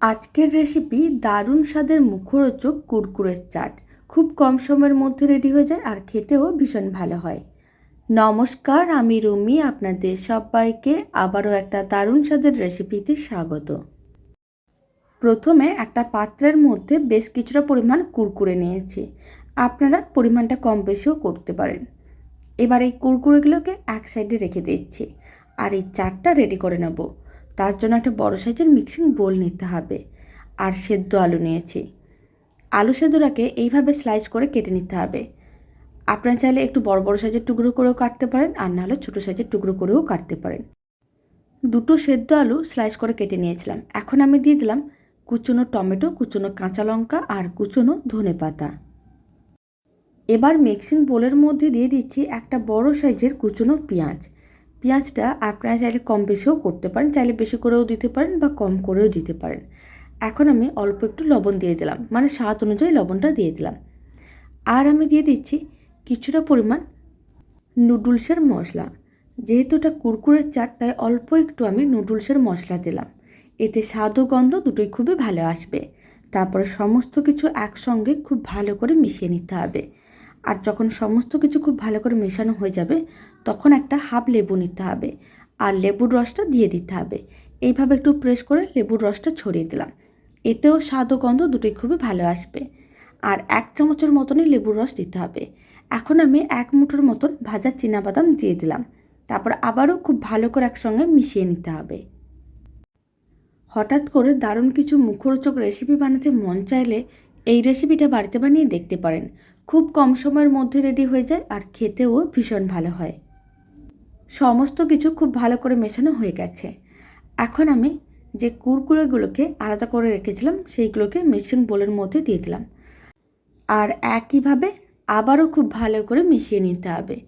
আজকের রেসিপি দারুণ স্বাদের মুখরোচক কুরকুরের চাট। খুব কম সময়ের মধ্যে রেডি হয়ে যায় আর খেতেও ভীষণ ভালো হয়। নমস্কার, আমি রুমি, আপনাদের সবাইকে আবারও একটা দারুণ স্বাদের রেসিপিতে স্বাগত। প্রথমে একটা পাত্রের মধ্যে বেশ কিছুটা পরিমাণ কুরকুরে নিয়েছি। আপনারা পরিমাণটা কম বেশিও করতে পারেন। এবার এই কুরকুরেগুলোকে এক সাইডে রেখে দিচ্ছি। আর এই চাটটা রেডি করে নেব। তার জন্য একটা বড় সাইজের মিক্সিং বোল নিতে হবে। আর সেদ্ধ আলু নিয়েছি। আলু সেদ্ধটাকে এইভাবে স্লাইস করে কেটে নিতে হবে। আপনারা চাইলে একটু বড় বড় সাইজের টুকরো করেও কাটতে পারেন, আর নাহলে ছোটো সাইজের টুকরো করেও কাটতে পারেন। দুটো সেদ্ধ আলু স্লাইস করে কেটে নিয়েছিলাম। এখন আমি দিয়ে দিলাম কুচনো টমেটো, কুচনো কাঁচা লঙ্কা, আর কুচনো ধনে পাতা। এবার মিক্সিং বোলের মধ্যে দিয়ে দিচ্ছি একটা বড় সাইজের কুচনো পেঁয়াজ। পেঁয়াজটা আপনারা চাইলে কম বেশিও করতে পারেন, চাইলে বেশি করেও দিতে পারেন বা কম করেও দিতে পারেন। এখন আমি অল্প একটু লবণ দিয়ে দিলাম মানে স্বাদ অনুযায়ী লবণটা দিয়ে দিলাম। আর আমি দিয়ে দিচ্ছি কিছুটা পরিমাণ নুডলসের মশলা। যেহেতু এটা কুরকুরের চাট, তাই অল্প একটু আমি নুডলসের মশলা দিলাম। এতে স্বাদ ও গন্ধ দুটোই খুবই ভালো আসবে। তারপরে সমস্ত কিছু একসঙ্গে খুব ভালো করে মিশিয়ে নিতে হবে। আর যখন সমস্ত কিছু খুব ভালো করে মেশানো হয়ে যাবে, তখন একটা হাফ লেবু নিতে হবে আর লেবুর রসটা দিয়ে দিতে হবে। এইভাবে একটু প্রেস করে লেবুর রসটা ছড়িয়ে দিলাম। এতেও স্বাদ ও গন্ধ দুটোই খুবই ভালো আসবে। আর এক চামচের মতনই লেবুর রস দিতে হবে। এখন আমি এক মুঠোর মতন ভাজা বাদাম দিয়ে দিলাম। তারপর আবারও খুব ভালো করে একসঙ্গে মিশিয়ে নিতে হবে। হঠাৎ করে দারুণ কিছু মুখরোচক রেসিপি বানাতে মন চাইলে এই রেসিপিটা বাড়িতে বানিয়ে দেখতে পারেন। খুব কম সময়ের মধ্যে রেডি হয়ে যায় আর খেতেও ভীষণ ভালো হয়। সমস্ত কিছু খুব ভালো করে মেশানো হয়ে গেছে। এখন আমি যে কুরকুরেগুলোকে আলাদা করে রেখেছিলাম, সেইগুলোকে মিক্সিং বোলের মধ্যে দিয়ে দিলাম। আর একইভাবে আবারও খুব ভালো করে মিশিয়ে নিতে হবে।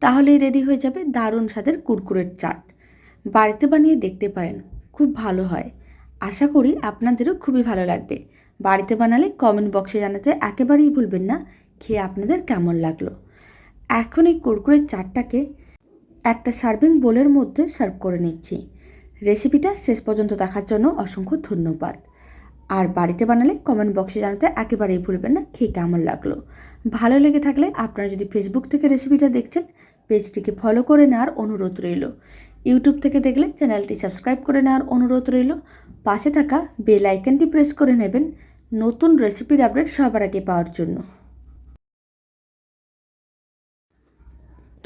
তাহলেই রেডি হয়ে যাবে দারুণ স্বাদের কুরকুরের চাট। বাড়িতে বানিয়ে দেখতে পারেন, খুব ভালো হয়। আশা করি আপনাদেরও খুবই ভালো লাগবে। বাড়িতে বানালে কমেন্ট বক্সে জানাতে একেবারেই ভুলবেন না। খেয়ে আপনাদের কেমন লাগল? এখন এই কুরকুরের চাটটাকে একটা সার্ভিং বোলের মধ্যে সার্ভ করে নিচ্ছি। রেসিপিটা শেষ পর্যন্ত দেখার জন্য অসংখ্য ধন্যবাদ। আর বাড়িতে বানালে কমেন্ট বক্সে জানাতে একেবারেই ভুলবেন না, খেয়ে কেমন লাগল? ভালো লেগে থাকলে আপনারা যদি ফেসবুক থেকে রেসিপিটা দেখছেন, পেজটিকে ফলো করে নেওয়ার অনুরোধ রইল। ইউটিউব থেকে দেখলে চ্যানেলটি সাবস্ক্রাইব করে নেওয়ার অনুরোধ রইল। পাশে থাকা বেল আইকনটি প্রেস করে নেবেন, নতুন রেসিপির আপডেট সবার আগে পাওয়ার জন্য।